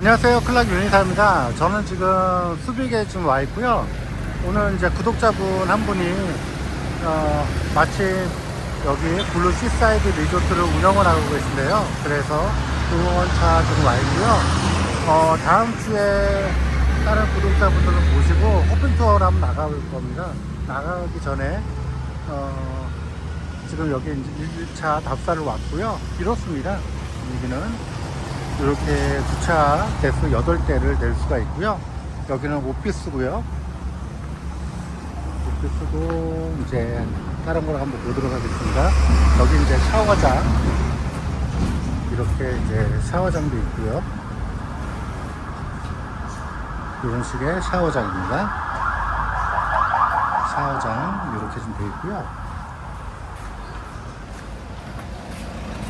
안녕하세요. 클락 유니사입니다. 저는 지금 수빅에 지금 와 있고요. 오늘 이제 구독자분 한 분이 어, 마침 여기 블루 시사이드 리조트를 운영을 하고 계신데요. 그래서 응원차 지금 와 있고요. 어, 다음 주에 다른 구독자분들을 모시고 오픈 투어를 한번 나가볼 겁니다. 나가기 전에 어, 지금 여기 이제 1차 답사를 왔고요. 이렇습니다. 여기는 이렇게 주차 대수 8대를 낼 수가 있고요. 여기는 오피스고요. 오피스고 이제 다른 걸 한번 보도록 하겠습니다. 여기 이제 샤워장 이렇게 이제 샤워장도 있고요. 이런 식의 샤워장입니다. 샤워장 이렇게 좀 되어 있고요.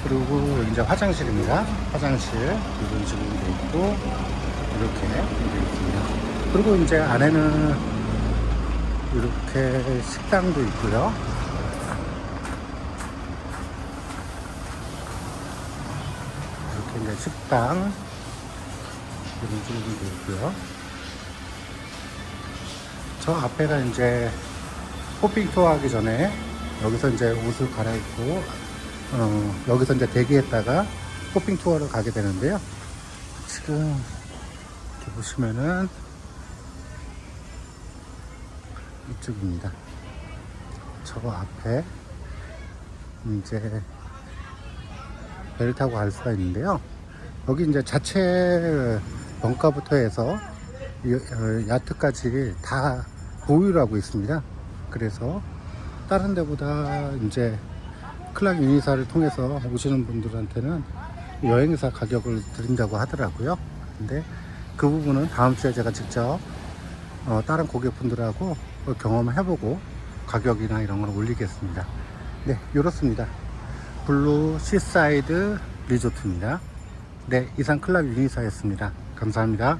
그리고 이제 화장실입니다. 화장실 이런 식으로 되어 있고 이렇게 되어 있습니다. 그리고 이제 안에는 이렇게 식당도 있고요. 이렇게 이제 식당 이런 식으로 되어 있고요. 저 앞에가 이제 호핑 투어 하기 전에 여기서 이제 옷을 갈아입고 어, 여기서 이제 대기했다가 호핑 투어를 가게 되는데요. 지금 이렇게 보시면은 이쪽입니다. 저거 앞에 이제 배를 타고 갈 수가 있는데요. 여기 이제 자체 원가부터 해서 이, 어, 야트까지 다 보유를 하고 있습니다. 그래서 다른 데보다 이제 클락 유니사를 통해서 오시는 분들한테는 여행사 가격을 드린다고 하더라고요. 근데 그 부분은 다음 주에 제가 직접 어, 다른 고객분들하고 경험을 해보고 가격이나 이런 걸 올리겠습니다. 네, 이렇습니다. 블루 시사이드 리조트입니다. 네, 이상 클락 유니사였습니다. 감사합니다.